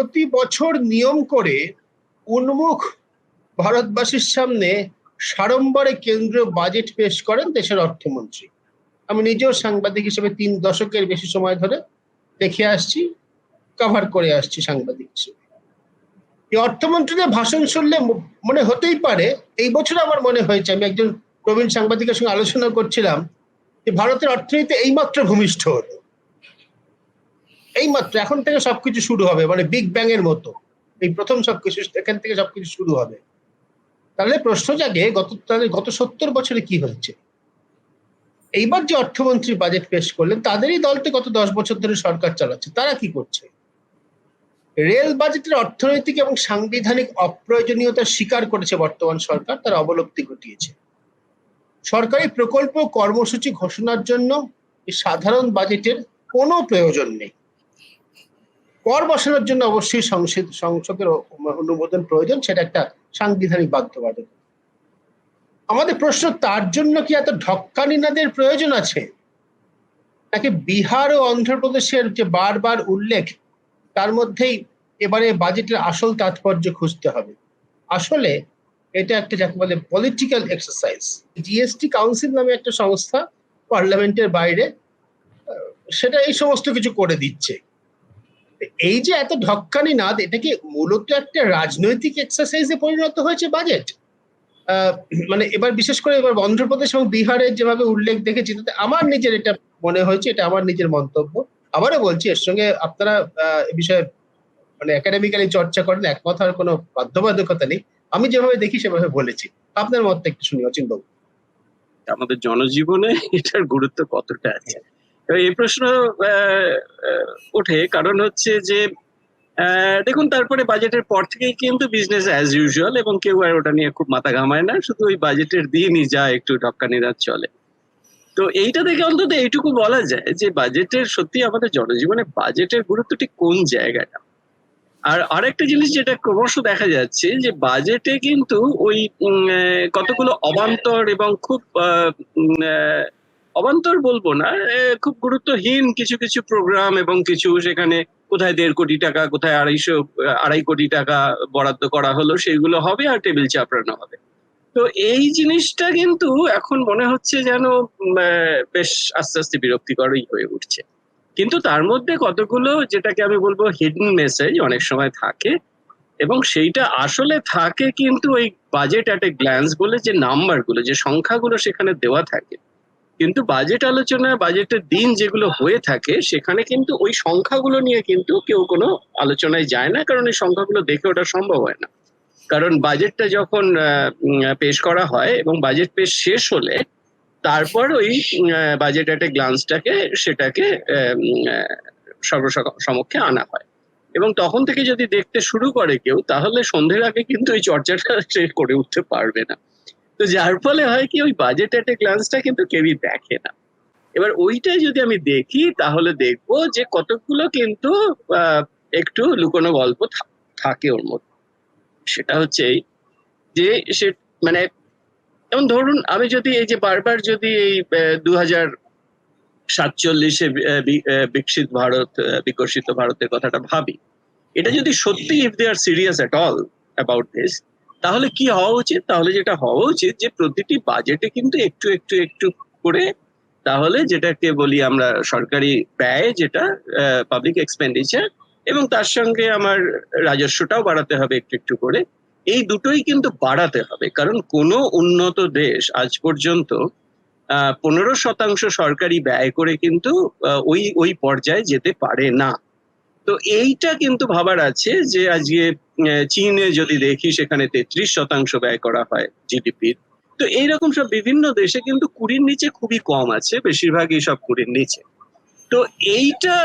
প্রতি বছর নিয়ম করে উন্মুখ ভারতবাসীর সামনে সাড়ম্বরে কেন্দ্রীয় বাজেট পেশ করেন দেশের অর্থমন্ত্রী। আমি নিজেও সাংবাদিক হিসেবে তিন দশকের বেশি সময় ধরে দেখে আসছি কভার করে আসছি সাংবাদিক হিসেবে। এই অর্থমন্ত্রীদের ভাষণ শুনলে মনে হতেই পারে, এই বছর আমার মনে হয়েছে, আমি একজন প্রবীণ সাংবাদিকের সঙ্গে আলোচনা করছিলাম, যে ভারতের অর্থনীতি এইমাত্র ভূমিষ্ঠ হলো। এইমাত্র এখন থেকে সবকিছু শুরু হবে মানে বিগ ব্যাং এর মতো। এই প্রথম সবকিছু, এখান থেকে সবকিছু শুরু হবে। তাহলে প্রশ্ন জাগে, গত গত সত্তর বছরে কি হয়েছে? এইবার যে অর্থমন্ত্রী বাজেট পেশ করলেন, তাদেরই দলটি গত দশ বছর ধরে সরকার চালাচ্ছে। তারা কি করছে? রেল বাজেটের অর্থনৈতিক এবং সাংবিধানিক অপ্রয়োজনীয়তা স্বীকার করেছে বর্তমান সরকার, তার অবলব্ধি ঘটিয়েছে। সরকারি প্রকল্প কর্মসূচি ঘোষণার জন্য সাধারণ বাজেটের কোনো প্রয়োজন নেই। কর বসানোর জন্য অবশ্যই সংসদ সংসদের অনুমোদন প্রয়োজন, সেটা একটা সাংবিধানিক বাধ্যবাধকতা। আমাদের প্রশ্ন, তার জন্য কি এত ঢক্কানিনাদের প্রয়োজন আছে? নাকি বিহার ও অন্ধ্রপ্রদেশের যে বারবার উল্লেখ, তার মধ্যেই এবারে বাজেটের আসল তাৎপর্য খুঁজতে হবে। আসলে এটা একটা যাকে বলে পলিটিক্যাল এক্সারসাইজ জিএসটি কাউন্সিল নামে একটা সংস্থা পার্লামেন্টের বাইরে সেটা এই সমস্ত কিছু করে দিচ্ছে। এই যে এত ঢক্কানি নাদ, এটা কি মূলত একটা রাজনৈতিক এক্সারসাইজে পরিণত হয়েছে বাজেট মানে এবার বিশেষ করে এবার অন্ধ্রপ্রদেশ এবং বিহারের যেভাবে উল্লেখ দেখেছি, তাতে আমার নিজের এটা মনে হয়েছে, এটা আমার নিজের মন্তব্য। আবারও বলছি, এর সঙ্গে আপনারা এ বিষয়ে মানে একাডেমিক্যালি চর্চা করেন, একমত হওয়ার কোনো বাধ্যবাধকতা নেই। আমি যেভাবে দেখি, সেভাবে বলেছি। আপনার মতটা একটু শুনি, অচিন বাবু। আমাদের জনজীবনে এটার গুরুত্ব কতটা আছে? এই প্রশ্ন ওঠে। কারণ হচ্ছে যে দেখুন, তারপরে বাজেটের পর থেকেই কিন্তু বিজনেস অ্যাজ ইউজুয়াল এবং কেউ আর ওটা নিয়ে খুব মাথা ঘামায় না। শুধু ওই বাজেটের দিনই যা একটু ঢক্কানিরাজ চলে। তো এইটা দেখে অন্তত এইটুকু বলা যায় যে বাজেটের সত্যি আমাদের জনজীবনে বাজেটের গুরুত্ব ঠিক কোন জায়গাটা? আর আরেকটা জিনিস যেটা ক্রমশ দেখা যাচ্ছে যে বাজেটে কিন্তু ওই কতগুলো অবান্তর এবং খুব অবান্তর বলব না খুব গুরুত্বহীন কিছু কিছু প্রোগ্রাম এবং কিছু সেখানে কোথায় দেড় কোটি টাকা, কোথায় আড়াইশো, আড়াই কোটি টাকা বরাদ্দ করা হলো সেগুলো হবে আর টেবিল চাপড়ানো হবে। তো এই জিনিসটা কিন্তু এখন মনে হচ্ছে যেন বেশ আস্তে আস্তে বিরক্তিকরই হয়ে উঠছে। কিন্তু তার মধ্যে কতগুলো যেটাকে আমি বলব হিডেন মেসেজ অনেক সময় থাকে এবং সেইটা আসলে থাকে কিন্তু ওই বাজেট অ্যাট এ গ্ল্যান্স বলে যে নাম্বারগুলো যে সংখ্যাগুলো সেখানে দেওয়া থাকে। কিন্তু বাজেট আলোচনা বাজেটের দিন যেগুলো হয়ে থাকে, সেখানে কিন্তু ওই সংখ্যাগুলো নিয়ে কিন্তু কেউ কোনো আলোচনায় যায় না, কারণ এই সংখ্যাগুলো দেখে ওটা সম্ভব হয় না। কারণ বাজেটটা যখন পেশ করা হয় এবং বাজেট পেশ শেষ হলে, তারপর ওই বাজেট একটা গ্লান্সটাকে সেটাকে সর্বসমক্ষে আনা হয়। এবং তখন থেকে যদি দেখতে শুরু করে কেউ, তাহলে সন্ধ্যের আগে কিন্তু এই চর্চাটা সে করে উঠতে পারবে না। তো যার ফলে হয় কি, ওই বাজেট একটা গ্লান্সটা কিন্তু কেউই দেখে না। এবার ওইটাই যদি আমি দেখি, তাহলে দেখব যে কতগুলো কিন্তু একটু লুকোনো গল্প থাকে ওর মধ্যে। সেটা হচ্ছে যে সে মানে যেমন ধরুন আমি যদি এই যে বারবার যদি এই দু হাজার সাতচল্লিশে বিকশিত ভারত বিকশিত ভারতের কথাটা ভাবি, এটা যদি সত্যি if they are serious at all about this তাহলে কি হওয়া উচিত? তাহলে যেটা হওয়া উচিত যে প্রতিটি বাজেটে কিন্তু একটু একটু একটু করে তাহলে যেটাকে বলি আমরা সরকারি ব্যয় যেটা পাবলিক এক্সপেন্ডিচার এবং তার সঙ্গে আমার রাজস্বটাও বাড়াতে হবে একটু একটু করে, এই দুটোই কিন্তু বাড়াতে হবে। কারণ কোনো উন্নত দেশ আজ পর্যন্ত পনেরো শতাংশ সরকারি ব্যয় করে কিন্তু ওই ওই পর্যায়ে যেতে পারে না। তো এইটা কিন্তু ভাবার আছে যে আজকে চীনে যদি দেখি সেখানে তেত্রিশ শতাংশ ব্যয় করা হয় জিডিপির তো এইরকম সব বিভিন্ন দেশে কিন্তু কুড়ির নিচে খুবই কম আছে, বেশিরভাগই সব কুড়ির নিচে। তো এইটা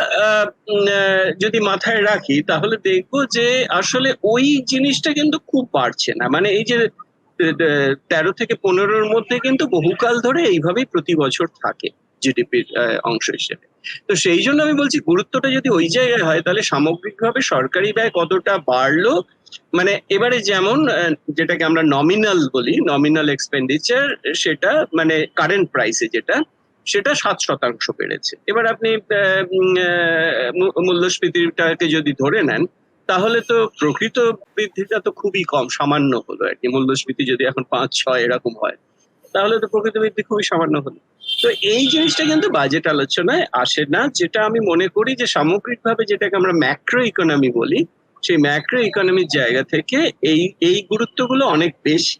যদি মাথায় রাখি, তাহলে দেখব যে আসলে ওই জিনিসটা কিন্তু খুব বাড়ছে না। মানে এই যে তেরো থেকে পনেরোর মধ্যে কিন্তু বহুকাল ধরে এইভাবেই প্রতি বছর থাকে জিডিপির অংশ হিসেবে। তো সেই জন্য আমি বলছি, গুরুত্বটা যদি ওই জায়গায় হয়, তাহলে সামগ্রিকভাবে সরকারি ব্যয় কতটা বাড়লো? মানে এবারে যেমন যেটাকে আমরা নমিনাল বলি নমিনাল এক্সপেন্ডিচার সেটা মানে কারেন্ট প্রাইসে যেটা, সেটা সাত শতাংশ বেড়েছে। এবার আপনি মূল্যস্ফীতিটাকে যদি ধরে নেন, তাহলে তো প্রকৃত বৃদ্ধিটা তো খুবই কম, সামান্য হলো আর কি। মূল্যস্ফীতি যদি এখন পাঁচ, ছয় এরকম হয় তাহলে তো প্রকৃত বৃদ্ধি খুবই সামান্য হলো। তো এই জিনিসটা কিন্তু বাজেট আলোচনায় আসে না, যেটা আমি মনে করি যে সামগ্রিকভাবে যেটাকে আমরা ম্যাক্রো ইকোনমি বলি, সেই ম্যাক্রো ইকোনমির জায়গা থেকে এই এই গুরুত্বগুলো অনেক বেশি।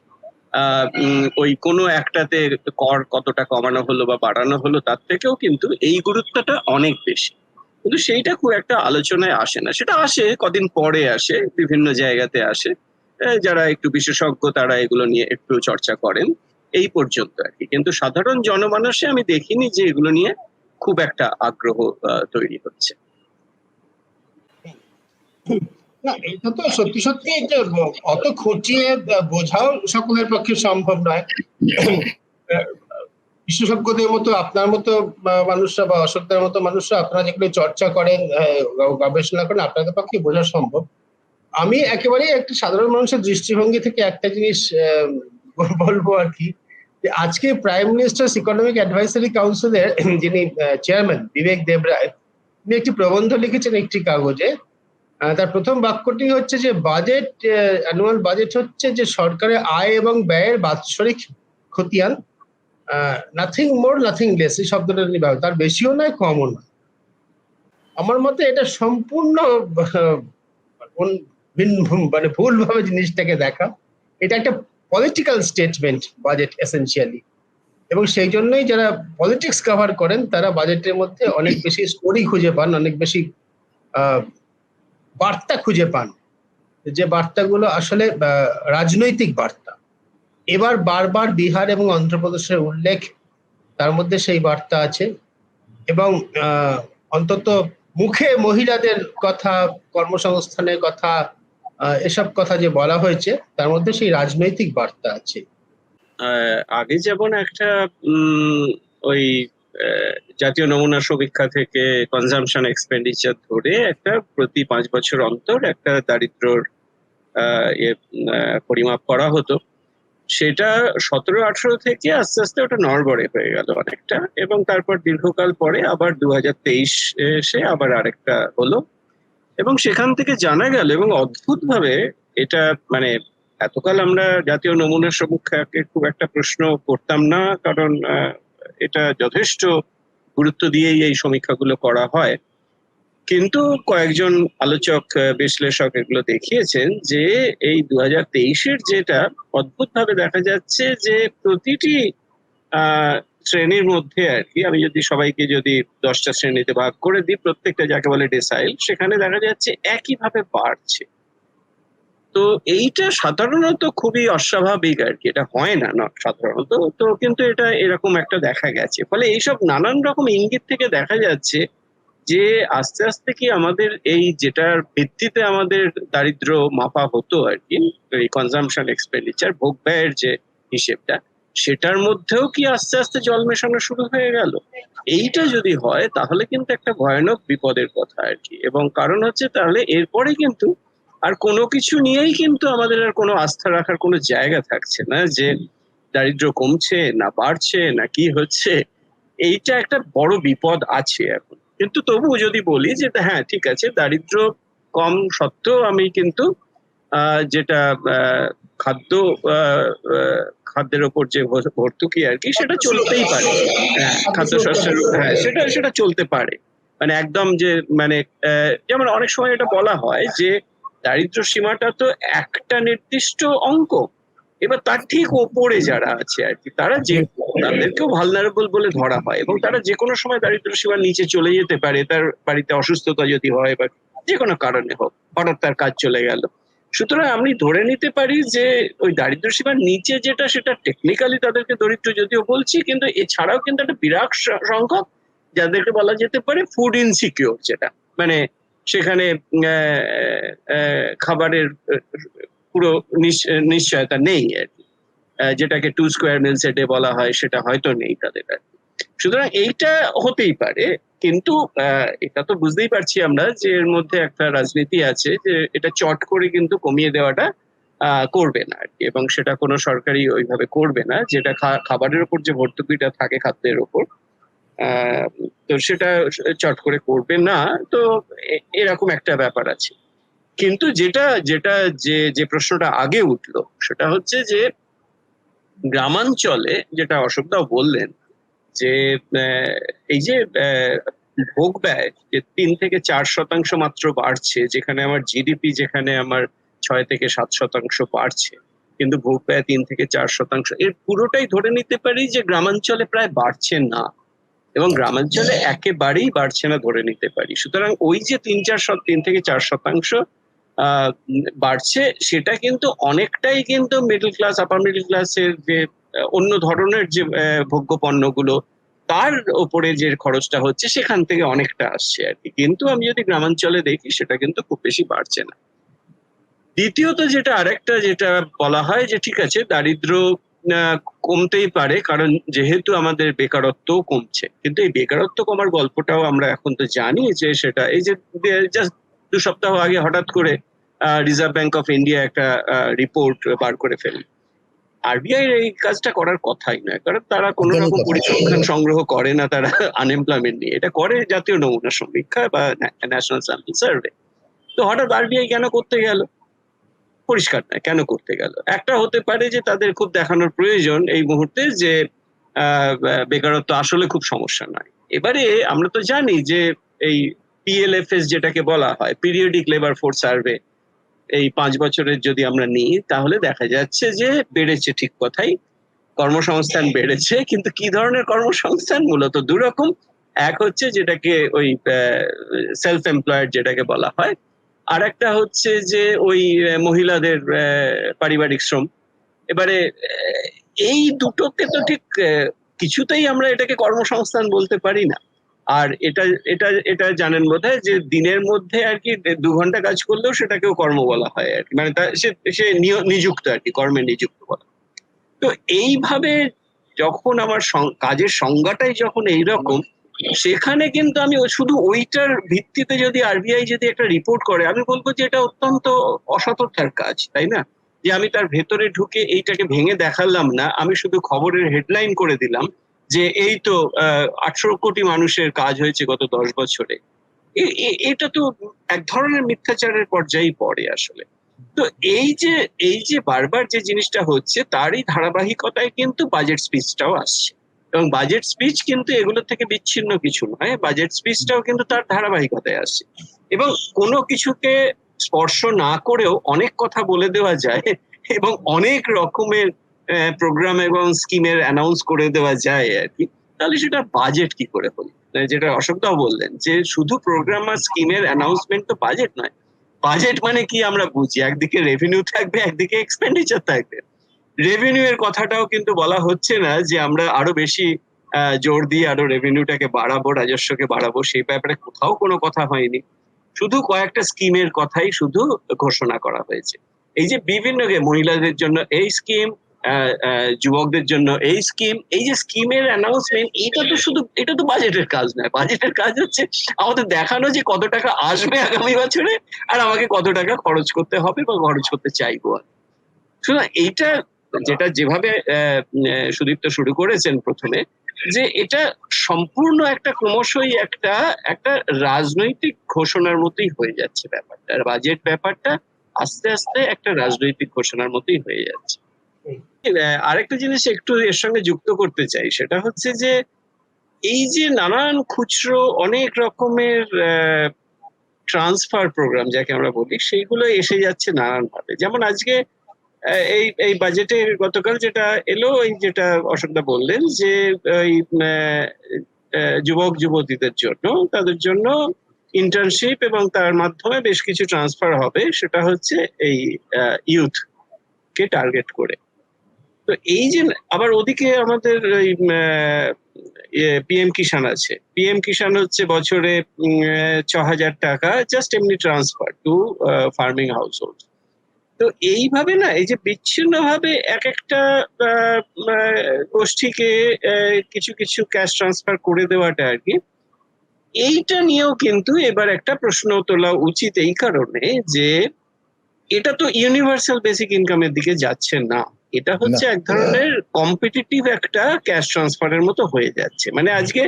ওই কোনো একটাতে কর কতটা কমানো হলো বা বাড়ানো হলো তার থেকেও কিন্তু এই গুরুত্বটা অনেক বেশি। কিন্তু সেইটা খুব একটা আলোচনায় আসে না। সেটা আসে, কদিন পরে আসে, বিভিন্ন জায়গাতে আসে। যারা একটু বিশেষজ্ঞ তারা এগুলো নিয়ে একটু চর্চা করেন। এই পর্যন্ত আর কি। কিন্তু সাধারণ জনমানসে আমি দেখিনি যে এগুলো নিয়ে খুব একটা আগ্রহ তৈরি হচ্ছে। না, এটা তো সত্যি সত্যি অত খতিয়ে বোঝাও সকলের পক্ষে সম্ভব নয়। বিশেষজ্ঞদের মতো, আপনার মতো মানুষরা বা অশোকদের মতো মানুষরা আপনারা যেগুলো চর্চা করেন গবেষণা করেন, আপনাদের পক্ষে বোঝা সম্ভব। আমি একেবারে একটা সাধারণ মানুষের দৃষ্টিভঙ্গি থেকে একটা জিনিস বলব আর কি আজকে প্রাইম মিনিস্টার ইকোনমিক অ্যাডভাইসারি কাউন্সিলের যিনি চেয়ারম্যান বিবেক দেবরায় তিনি একটি প্রবন্ধ লিখেছেন একটি কাগজে। তার প্রথম বাক্যটি হচ্ছে যে, বাজেট অ্যানুয়াল বাজেট হচ্ছে যে সরকারের আয় এবং ব্যয়ের বাৎসরিক খতিয়ান। নাথিং মোর নাথিং লেস এই শব্দটা তিনি তার বেশিও নয়, কমও নয়। আমার মতে এটা সম্পূর্ণ ভিন্ন- মানে ভুলভাবে জিনিসটাকে দেখা। এটা একটা পলিটিক্যাল স্টেটমেন্ট বাজেট এসেন্সিয়ালি এবং সেই জন্যই যারা পলিটিক্স কভার করেন, তারা বাজেটের মধ্যে অনেক বেশি স্টোরি খুঁজে পান, অনেক বেশি বার্তা খুঁজে পান। যে বার্তাগুলো আসলে রাজনৈতিক বার্তা। এবার বারবার বিহার এবং অন্ধ্রপ্রদেশের উল্লেখ, তার মধ্যে সেই বার্তা আছে। এবং অন্তত মুখে মহিলাদের কথা, কর্মসংস্থানের কথা এসব কথা যে বলা হয়েছে তার মধ্যে সেই রাজনৈতিক বার্তা আছে। আগে যেমন একটা ওই জাতীয় নমুনা সমীক্ষা থেকে কনজামশন এক্সপেন্ডিচার ধরে একটা প্রতি পাঁচ বছর অন্তর একটা দারিদ্রর ইয়ে, পরিমাপ করা হতো। সেটা সতেরো আঠারো থেকে আস্তে আস্তে ওটা নড়বড়ে হয়ে গেল অনেকটা এবং তারপর দীর্ঘকাল পরে আবার দু হাজার তেইশ এসে আবার আরেকটা হলো। এবং সেখান থেকে জানা গেল এবং অদ্ভুতভাবে এটা মানে এতকাল আমরা জাতীয় নমুনা সমীক্ষাকে খুব একটা প্রশ্ন করতাম না, কারণ এটা যথেষ্ট গুরুত্ব দিয়েই এই সমীক্ষাগুলো করা হয়। কিন্তু কয়েকজন আলোচক বিশ্লেষক এগুলো দেখিয়েছেন যে এই দু হাজার তেইশের যেটা অদ্ভুতভাবে দেখা যাচ্ছে যে প্রতিটি শ্রেণির মধ্যে আর কি। আমি যদি সবাইকে যদি দশটা শ্রেণীতে ভাগ করে দিই, প্রত্যেকটা যাকে বলে ডেসাইল সেখানে দেখা যাচ্ছে একইভাবে বাড়ছে। তো এইটা সাধারণত খুবই অস্বাভাবিক আর কি। এটা হয় না সাধারণত তো কিন্তু এটা এরকম একটা দেখা গেছে। ফলে এইসব নানান রকম ইঙ্গিত থেকে দেখা যাচ্ছে যে আস্তে আস্তে কি আমাদের এই যেটার ভিত্তিতে আমাদের দারিদ্র মাপা হতো আর কি কনজামশন এক্সপেন্ডিচার ভোগ ব্যয়ের যে হিসেবটা সেটার মধ্যেও কি আস্তে আস্তে জল মেশানো শুরু হয়ে গেল? এইটা যদি হয়, তাহলে কিন্তু একটা ভয়ানক বিপদের কথা আর কি। এবং কারণ হচ্ছে তাহলে এরপরে কিন্তু আর কোনো কিছু নিয়েই কিন্তু আমাদের আর কোনো আস্থা রাখার কোনো জায়গা থাকছে না যে দারিদ্র কমছে না বাড়ছে না কি হচ্ছে। এইটা একটা বড় বিপদ আছে এখন। কিন্তু তবুও যদি বলি যে হ্যাঁ ঠিক আছে দারিদ্র কম সত্ত্বেও আমি কিন্তু যেটা খাদ্য খাদ্যের ওপর যে ভর্তুকি আর কি, সেটা চলতেই পারে। হ্যাঁ খাদ্যশস্যের হ্যাঁ সেটা সেটা চলতে পারে। মানে একদম যে মানে যেমন অনেক সময় এটা বলা হয় যে, দারিদ্র সীমাটা তো একটা নির্দিষ্ট অঙ্ক। এবার তার ঠিক ওপরে যারা আছে আর কি, তারা যে, তাদেরকেও ভালনারেবল বলে ধরা হয় এবং তারা যে কোনো সময় দারিদ্র সীমার নিচে চলে যেতে পারে। তার বাড়িতে অসুস্থতা যদি হয় বা যে কোনো কারণে হোক, হঠাৎ তার কাজ চলে গেল। সুতরাং আমি ধরে নিতে পারি যে ওই দারিদ্র সীমার নিচে যেটা সেটা টেকনিক্যালি তাদেরকে দরিদ্র যদিও বলছি, কিন্তু এছাড়াও কিন্তু একটা বিরাট সংখ্যক যাদেরকে বলা যেতে পারে ফুড ইনসিকিউর যেটা। মানে সেখানে খাবারের পুরো নিশ- নিশ্চয়তা নেই আর কি। যেটাকে two square meals a day বলা হয় সেটা হয়তো নেই তাদের আর। সুতরাং এইটা হতেই পারে। কিন্তু এটা তো বুঝতেই পারছি আমরা যে এর মধ্যে একটা রাজনীতি আছে যে এটা চট করে কিন্তু কমিয়ে দেওয়াটা করবে না আর কি। এবং সেটা কোনো সরকারি ওইভাবে করবে না। যেটা খাবারের উপর যে ভর্তুকিটা থাকে খাদ্যের উপর আহ, তো সেটা চট করে করবে না। তো এরকম একটা ব্যাপার আছে। কিন্তু যেটা যেটা যে যে প্রশ্নটা আগে উঠল সেটা হচ্ছে যে গ্রামাঞ্চলে যেটা অশোকদাও বললেন যে এই যে ভোগ ব্যয় যে তিন থেকে চার শতাংশ মাত্র বাড়ছে, যেখানে আমার জিডিপি যেখানে আমার ছয় থেকে সাত শতাংশ বাড়ছে, কিন্তু ভোগ ব্যয় তিন থেকে চার শতাংশ, এর পুরোটাই ধরে নিতে পারি যে গ্রামাঞ্চলে প্রায় বাড়ছে না, এবং গ্রামাঞ্চলে একেবারেই বাড়ছে না ধরে নিতে পারি। সুতরাং ওই যে তিন চার তিন থেকে চার শতাংশ বাড়ছে, সেটা কিন্তু অনেকটাই কিন্তু মিডল ক্লাস আপার মিডল ক্লাসের যে অন্য ধরনের যে ভোগ্য পণ্যগুলো, তার উপরে যে খরচটা হচ্ছে, সেখান থেকে অনেকটা আসছে আর কি। কিন্তু আমি যদি গ্রামাঞ্চলে দেখি, সেটা কিন্তু খুব বেশি বাড়ছে না। দ্বিতীয়ত যেটা, আরেকটা যেটা বলা হয় যে, ঠিক আছে, দারিদ্র কমতেই পারে, কারণ যেহেতু আমাদের বেকারত্ব কমছে। কিন্তু এই বেকারত্ব কমার গল্পটাও আমরা এখন তো জানি যে, সেটা এই যে জাস্ট দু সপ্তাহ আগে হঠাৎ করে রিজার্ভ ব্যাংক অফ ইন্ডিয়া একটা রিপোর্ট বার করে ফেলল। আরবিআই এই কাজটা করার কথাই নয় কারণ তারা কোনো রকম পরিসংখ্যান সংগ্রহ করে না তারা আনএমপ্লয়মেন্ট নিয়ে। এটা করে জাতীয় নমুনা সমীক্ষা বা ন্যাশনাল স্যাম্পল সার্ভে তো হঠাৎ আরবিআই কেন করতে গেল? পরিষ্কার নয় কেন করতে গেল? একটা হতে পারে যে তাদের খুব দেখানোর প্রয়োজন এই মুহূর্তে যে বেকারত্ব আসলে খুব সমস্যা নয়। এবারে আমরা তো জানি যে এই পিএলএফএস যেটাকে বলা হয় পিরিয়ডিক লেবার ফোর্স সার্ভে এই পাঁচ বছরের যদি আমরা নিই, তাহলে দেখা যাচ্ছে যে বেড়েছে ঠিক কথাই। কর্মসংস্থান বেড়েছে, কিন্তু কি ধরনের কর্মসংস্থান? মূলত দুরকম এক হচ্ছে যেটাকে ওই সেলফ এমপ্লয়েড যেটাকে বলা হয়। আর একটা হচ্ছে যে ওই মহিলাদের পারিবারিক শ্রম। এবারে এই দুটোকে তো ঠিক কিছুতেই আমরা এটাকে কর্মসংস্থান বলতে পারি না। আর এটা এটা এটা জানেন বোধহয় যে দিনের মধ্যে আর কি দু ঘণ্টা কাজ করলেও সেটাকেও কর্ম বলা হয় আর কি। মানে সে নিযুক্ত আর কি, কর্মে নিযুক্ত বলা তো এইভাবে যখন আমার কাজের সংজ্ঞাটাই যখন এইরকম, সেখানে কিন্তু আমি শুধু ওইটার ভিত্তিতে যদি আরবিআই যদি একটা রিপোর্ট করে, আমি বলব যে এটা অত্যন্ত অসততার কাজ, তাই না? যে আমি তার ভেতরে ঢুকে এইটাকে ভেঙে দেখালাম না, আমি শুধু খবরের হেডলাইন করে দিলাম যে এই তো আঠারো কোটি মানুষের কাজ হয়েছে গত দশ বছরে। এটা তো এক ধরনের মিথ্যাচারের পর্যায়েই পড়ে আসলে। তো এই যে এই যে বারবার যে জিনিসটা হচ্ছে, তারই ধারাবাহিকতায় কিন্তু বাজেট স্পিচটাও আসছে। এবং বাজেট স্পিচ কিন্তু এগুলো থেকে বিচ্ছিন্ন কিছু নয় বাজেট স্পিচটাও কিন্তু তার ধারাবাহিকতায় আসছে। এবং কোনো কিছুকে স্পর্শ না করেও অনেক কথা বলে দেওয়া যায়, এবং অনেক রকমের প্রোগ্রাম এবং স্কিমের অ্যানাউন্স করে দেওয়া যায় আর কি। তাহলে সেটা বাজেট কি করে হলো? মানে যেটা অশোকদাও বললেন, যে শুধু প্রোগ্রাম আর স্কিমের অ্যানাউন্সমেন্ট তো বাজেট নয়। বাজেট মানে কি আমরা বুঝি? একদিকে রেভিনিউ থাকবে, একদিকে এক্সপেন্ডিচার থাকবে। রেভিনিউ এর কথাটাও কিন্তু বলা হচ্ছে না যে আমরা আরও বেশি জোর দিয়ে আরও রেভিনিউটাকে বাড়াবো, রাজস্বকে বাড়াবো, সেই ব্যাপারে কোথাও কোনো কথা হয়নি। শুধু কয়েকটা স্কিমের কথাই শুধু ঘোষণা করা হয়েছে। এই যে বিভিন্ন মহিলাদের জন্য এই স্কিম যুবকদের জন্য। এই স্কিম এই যে স্কিমের অ্যানাউন্সমেন্ট এটা তো শুধু, এটা তো বাজেটের কাজ নয়। বাজেটের কাজ হচ্ছে আমাদের দেখানো যে কত টাকা আসবে আগামী বছরে আর আমাকে কত টাকা খরচ করতে হবে বা খরচ করতে চাইব আর সুতরাং এইটা, যেটা যেভাবে সুদীপ্ত শুরু করেছেন প্রথমে, যে এটা সম্পূর্ণ একটা ক্রমশই একটা একটা রাজনৈতিক ঘোষণার মতোই হয়ে যাচ্ছে ব্যাপারটা। বাজেট ব্যাপারটা আস্তে আস্তে একটা রাজনৈতিক ঘোষণার মতোই হয়ে যাচ্ছে। আরেকটা জিনিস একটু এর সঙ্গে যুক্ত করতে চাই, সেটা হচ্ছে যে এই যে নানান খুচরো অনেক রকমের ট্রান্সফার প্রোগ্রাম যাকে আমরা বলি, সেইগুলো এসে যাচ্ছে নানান ভাবে যেমন আজকে এই এই বাজেটে গতকাল যেটা এলো, এই যেটা অশোকদা বললেন যে, ওই যুবক যুবতীদের জন্য, তাদের জন্য ইন্টার্নশিপ এবং তার মাধ্যমে বেশ কিছু ট্রান্সফার হবে, সেটা হচ্ছে এই ইউথ কে টার্গেট করে। তো এই যে আবার ওদিকে আমাদের ওই পিএম কিষাণ আছে। পিএম কিষাণ হচ্ছে বছরে ছ হাজার টাকা জাস্ট এমনি transfer to farming house hold তো এইভাবে না, এই যে বিচ্ছিন্ন ভাবে এক একটা গোষ্ঠীকে কিছু কিছু ক্যাশ ট্রান্সফার করে দেওয়াটা আর কি, এইটা নিয়েও কিন্তু এবার একটা প্রশ্ন তোলা উচিত এই কারণে যে এটা তো ইউনিভার্সাল বেসিক ইনকামের দিকে যাচ্ছে না। এটা হচ্ছে এক ধরনের কম্পিটিটিভ একটা ক্যাশ ট্রান্সফারের মতো হয়ে যাচ্ছে। মানে আজকে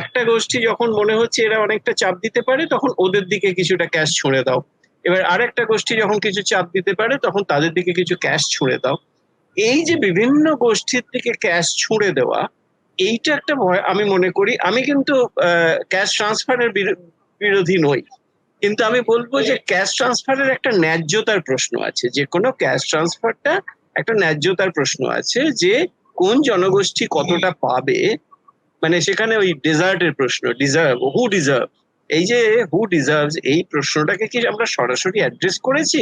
একটা গোষ্ঠী যখন মনে হচ্ছে এরা অনেকটা চাপ দিতে পারে তখন ওদের দিকে কিছুটা ক্যাশ ছুঁড়ে দাও। এবার আরেকটা গোষ্ঠী যখন কিছু চাপ দিতে পারে তখন তাদের দিকে কিছু ক্যাশ ছুঁড়ে দাও। এই যে বিভিন্ন গোষ্ঠীর দিকে ক্যাশ ছুঁড়ে দেওয়া এইটা একটা ভয় আমি মনে করি। আমি কিন্তু ক্যাশ ট্রান্সফারের বিরোধী নই। কিন্তু আমি বলব যে ক্যাশ ট্রান্সফারের একটা ন্যায্যতার প্রশ্ন আছে। যে কোনো ক্যাশ ট্রান্সফারটা একটা ন্যায্যতার প্রশ্ন আছে যে কোন জনগোষ্ঠী কতটা পাবে? মানে সেখানে ওই ডিজার্টের প্রশ্ন, ডিজার্ভ হু ডিজার্ভ এই যে হু ডিজার্ভ এই প্রশ্নটাকে কি আমরা সরাসরি অ্যাড্রেস করেছি?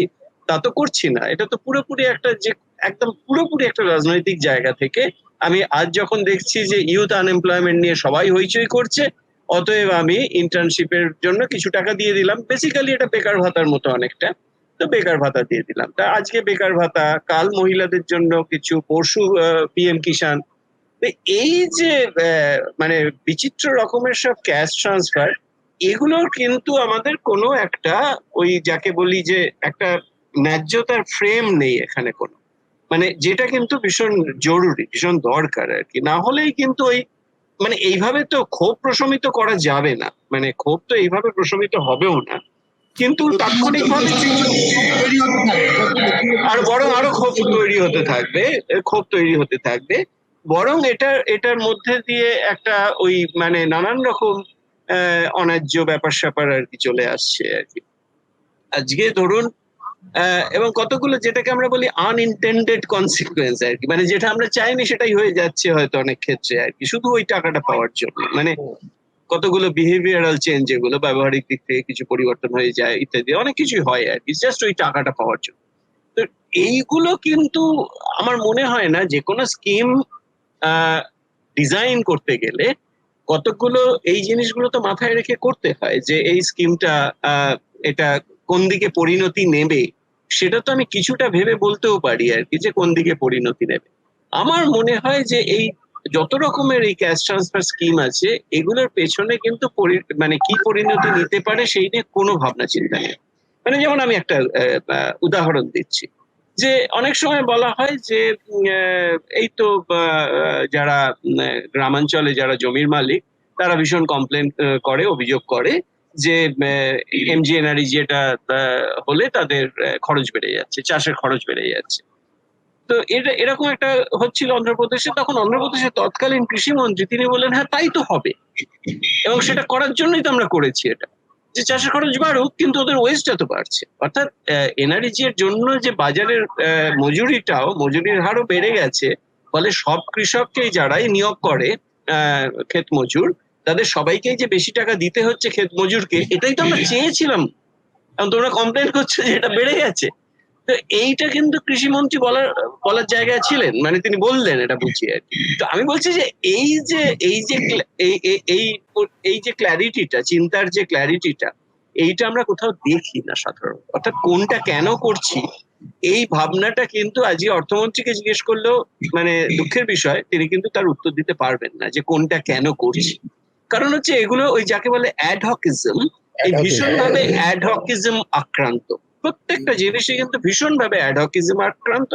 তা তো করছি না। এটা তো পুরোপুরি একটা যে, একদম পুরোপুরি একটা রাজনৈতিক জায়গা থেকে আমি আজ যখন দেখছি যে ইউথ আনএমপ্লয়মেন্ট নিয়ে সবাই হইচই করছে, অতএব আমি ইন্টার্নশিপের জন্য কিছু টাকা দিয়ে দিলাম। বেসিক্যালি এটা বেকার ভাতার মতো অনেকটা। তো বেকার ভাতা দিয়ে দিলাম। তা আজকে বেকার ভাতা, কাল মহিলাদের জন্য কিছু পরশু পিএম কিষাণ। তো এই যে মানে বিচিত্র রকমের সব ক্যাশ ট্রান্সফার এগুলোর কিন্তু আমাদের কোনো একটা ওই যাকে বলি যে একটা ন্যায্যতার ফ্রেম নেই এখানে কোনো। মানে যেটা কিন্তু ভীষণ জরুরি, ভীষণ দরকার আর কি। না হলেই কিন্তু ওই মানে এইভাবে তো ক্ষোভ প্রশমিত করা যাবে না। মানে ক্ষোভ তো এইভাবে প্রশমিত হবেও না। কিন্তু তাৎক্ষণিকভাবে। আর বরং আরও ক্ষোভ তৈরি হতে থাকবে ক্ষোভ তৈরি হতে থাকবে। বরং এটা এটার মধ্যে দিয়ে একটা ওই মানে নানান রকম অন্যায্য ব্যাপার স্যাপার আর কি চলে আসছে আর কি। আজকে ধরুন আহ, এবং কতগুলো যেটাকে আমরা বলি আনইনটেন্ডেড কনসিকুয়েন্স আর কি। মানে যেটা আমরা চাইনি সেটাই হয়ে যাচ্ছে হয়তো অনেক ক্ষেত্রে আর কি। শুধু ওই টাকাটা পাওয়ার জন্য। মানে কতগুলো বিহেভিয়ারাল চেঞ্জ এগুলো ব্যবহারিক দিক থেকে কিছু পরিবর্তন হয়ে যায় ইত্যাদি, অনেক কিছুই হয় আর কি জাস্ট ওই টাকাটা পাওয়ার জন্য। তো এইগুলো কিন্তু আমার মনে হয় না যে কোনো স্কিম ডিজাইন করতে গেলে কতগুলো এই জিনিসগুলো তো মাথায় রেখে করতে হয় যে এই স্কিমটা এটা কোন দিকে পরিণতি নেবে, সেটা তো আমি কিছুটা ভেবে বলতেও পারি আর কি যে কোন দিকে পরিণতি নেবে। আমার মনে হয় যে এই যত রকমের এই ক্যাশ ট্রান্সফার স্কিম আছে এগুলোর পেছনে কিন্তু মানে কি পরিণতি নিতে পারে সেই নিয়ে কোনো ভাবনা চিন্তা নেই। মানে যেমন আমি একটা উদাহরণ দিচ্ছি। যে অনেক সময় বলা হয় যে এই তো যারা গ্রামাঞ্চলে যারা জমির মালিক তারা ভীষণ কমপ্লেন করে অভিযোগ করে যে এমজি এনআরই যেটা হলে তাদের খরচ বেড়ে যাচ্ছে চাষের খরচ বেড়ে যাচ্ছে। তো এটা এরকম একটা হচ্ছিল অন্ধ্রপ্রদেশে। তখন অন্ধ্রপ্রদেশের তৎকালীন কৃষিমন্ত্রী তিনি বললেন হ্যাঁ তাই তো হবে। এবং সেটা করার জন্যই তো আমরা করেছি এটা। যে চাষের খরচ বাড়ুক, কিন্তু ওদের ওয়েস্টটা তো বাড়ছে। অর্থাৎ এনআরইজি এর জন্য যে বাজারের মজুরিটাও, মজুরির হারও বেড়ে গেছে। ফলে সব কৃষককেই যারাই নিয়োগ করে ক্ষেত মজুর, তাদের সবাইকেই যে বেশি টাকা দিতে হচ্ছে ক্ষেত মজুরকে, এটাই তো আমরা চেয়েছিলাম। তোমরা কমপ্লেন করছ যে এটা বেড়ে গেছে। তো এইটা কিন্তু কৃষিমন্ত্রী বলার বলার জায়গায় ছিলেন। মানে তিনি বললেন এটা বুঝিয়ে আর তো আমি বলছি যে এই যে এই যে এই এই- এই এই যে ক্ল্যারিটিটা চিন্তার যে ক্ল্যারিটিটা এইটা আমরা কোথাও দেখি না সাধারণত অর্থাৎ কোনটা কেন করছি এই ভাবনাটা কিন্তু আজকে অর্থমন্ত্রীকে জিজ্ঞেস করলেও মানে দুঃখের বিষয় তিনি কিন্তু তার উত্তর দিতে পারবেন না যে কোনটা কেন করছি। কারণ হচ্ছে এগুলো ওই যাকে বলে অ্যাডহকিজম এই ভীষণভাবে অ্যাডহকিজম আক্রান্ত। প্রত্যেকটা জিনিসই কিন্তু ভীষণভাবে অ্যাডহকিজম আক্রান্ত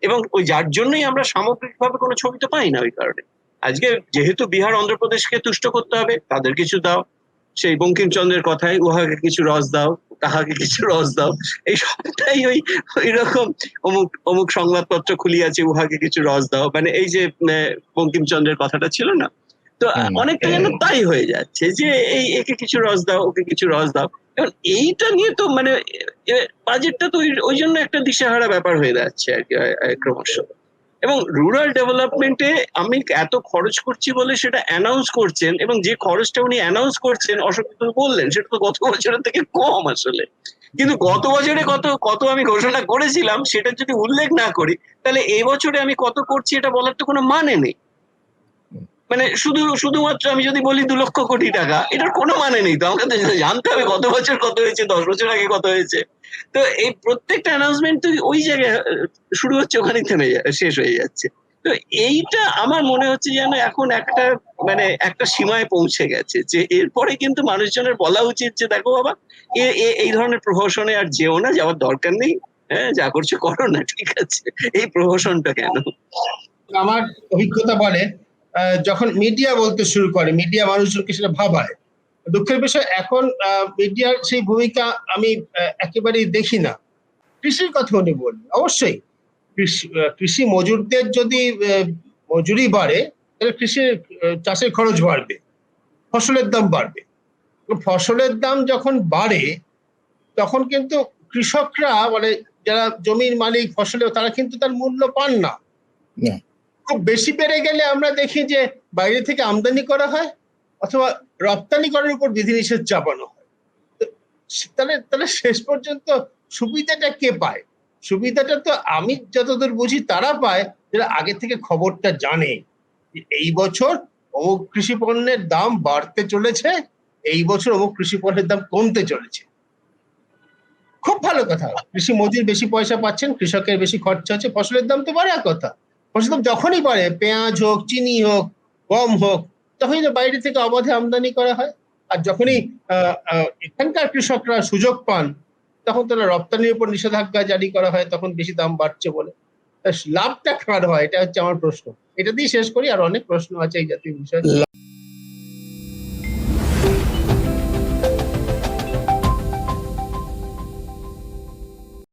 এবং ওই যার জন্যই আমরা সামগ্রিকভাবে কোনো ছবি তো পাই না ওই কারণে। আজকে যেহেতু বিহার অন্ধ্রপ্রদেশকে তুষ্ট করতে হবে তাদের কিছু দাও। সেই বঙ্কিমচন্দ্রের কথায় উহাকে কিছু রস দাও তাহাকে কিছু রস দাও। এই সবটাই ওই ওই রকম অমুক অমুক সংবাদপত্র খুলিয়াছে উহাকে কিছু রস দাও। মানে এই যে বঙ্কিমচন্দ্রের কথাটা ছিল না? তো অনেকটা যেন তাই হয়ে যাচ্ছে যে এই একে কিছু রস দাও ওকে কিছু রস দাও। এখন এইটা নিয়ে তো মানে বাজেটটা তো ওই- জন্য একটা দিশেহারা ব্যাপার হয়ে যাচ্ছে আর কি ক্রমশ। এবং রুরাল ডেভেলপমেন্টে আমি এত খরচ করছি বলে সেটা অ্যানাউন্স করছেন এবং যে খরচটা উনি অ্যানাউন্স করছেন অশোক বললেন সেটা তো গত বছরের থেকে কম আসলে। কিন্তু গত বছরে কত কত আমি ঘোষণা করেছিলাম সেটা যদি উল্লেখ না করি তাহলে এই বছরে আমি কত করছি এটা বলার তো কোনো মানে নেই। মানে শুধু, শুধুমাত্র আমি যদি বলি দু লক্ষ কোটি টাকা, এটার কোনো মানে নেই তো। আমাকে তো জানতে হবে, কত বছর কত হয়েছে, দশ বছর আগে কত হয়েছে। তো এই প্রত্যেকটা অ্যানাউন্সমেন্ট তো ওই জায়গায় শুরু হচ্ছে, ওখানেই থেমে শেষ হয়ে যাচ্ছে। তো এইটা আমার মনে হচ্ছে যেন এখন একটা মানে একটা সীমায় পৌঁছে গেছে, যে এরপরে কিন্তু মানুষজনের বলা উচিত যে, দেখো বাবা এ- এই ধরনের প্রহসনে আর যেও না, যাওয়ার দরকার নেই। হ্যাঁ যা করছ করো না, ঠিক আছে। এই প্রহসনটা কেন? আমার অভিজ্ঞতা বলে যখন মিডিয়া বলতে শুরু করে মিডিয়া মানুষজনকে সেটা ভাবায়। দুঃখের বিষয়, এখন মিডিয়ার সেই ভূমিকা আমি একেবারেই দেখি না। কৃষির কথা উনি বললেন, অবশ্যই। কৃষি কৃষি মজুরদের যদি মজুরি বাড়ে, তাহলে কৃষির চাষের খরচ বাড়বে, ফসলের দাম বাড়বে। ফসলের দাম যখন বাড়ে, তখন কিন্তু কৃষকরা মানে যারা জমির মালিক, ফসলের, তারা কিন্তু তার মূল্য পান না। খুব বেশি বেড়ে গেলে আমরা দেখি যে বাইরে থেকে আমদানি করা হয় অথবা রপ্তানি করার উপর বিধিনিষেধ চাপানো হয়। তাহলে তাহলে শেষ পর্যন্ত সুবিধাটা কে পায়? সুবিধাটা তো আমি যতদূর বুঝি তারা পায়, যারা আগে থেকে খবরটা জানে এই বছর অমুক কৃষি পণ্যের দাম বাড়তে চলেছে, এই বছর অমুক কৃষি পণ্যের দাম কমতে চলেছে। খুব ভালো কথা। কৃষি মজুর বেশি পয়সা পাচ্ছেন, কৃষকের বেশি খরচা হচ্ছে, ফসলের দাম তো বাড়ার কথা। ফসলের যখনই পারে, পেঁয়াজ হোক, চিনি হোক, গম হোক, তখনই তো বাইরে থেকে অবাধে আমদানি করা হয়। আর যখনই এখানকার কৃষকরা সুযোগ পান, তখন তারা রপ্তানির উপর নিষেধাজ্ঞা জারি করা হয়, তখন বেশি দাম বাড়ছে বলে। লাভটা কার হয়, এটা হচ্ছে আমার প্রশ্ন। এটা দিয়ে শেষ করি, আর অনেক প্রশ্ন আছে এই জাতীয় বিষয়